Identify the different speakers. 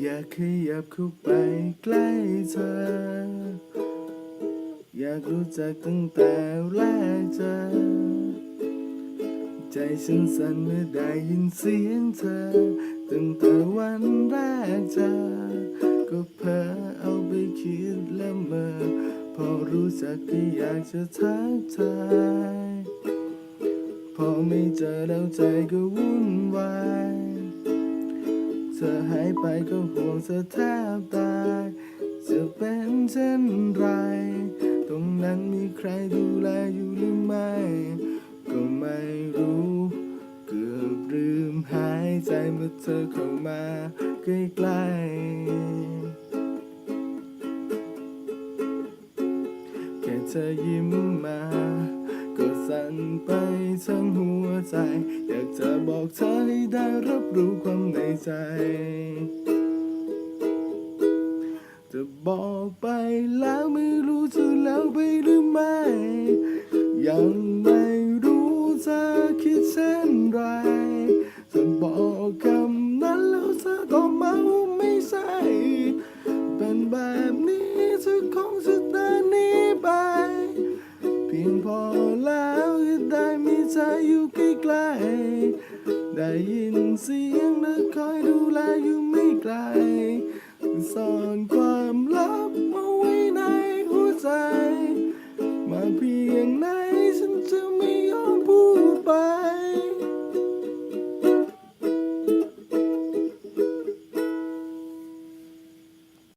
Speaker 1: อยากขยับเข้าไปใกล้เธอ อยากรู้จักตั้งแต่แรกเจอ ใจฉันสั่นเมื่อได้ยินเสียงเธอ ตั้งแต่วันแรกเจอ ก็เพ้อเอาไปคิดและเมื่อพอรู้จักก็อยากจะทักทายพอไม่เจอแล้วใจก็วุ่นวาย ธอหายไปก็ห่วงเธอแทบตายจะเป็นเช่นไร ตรงนั้นมีใครดูแลอยู่หรือไม่ ก็ไม่รู้ เกือบลืมหายใจเมื่อเธอเข้ามาใกล้ๆแค่เธอยิ้มมา ก็สั่นไปทั้ง ใจ อยากจะบอกเธอให้ได้รับรู้ความในใจ จะบอกไปแล้วไม่รู้จะแล้วไปหรือไม่ ยัง เธออยู่ใกล้ๆได้ยินเสียงและคอยดูแลอยู่ไม่ไกลซ่อนความ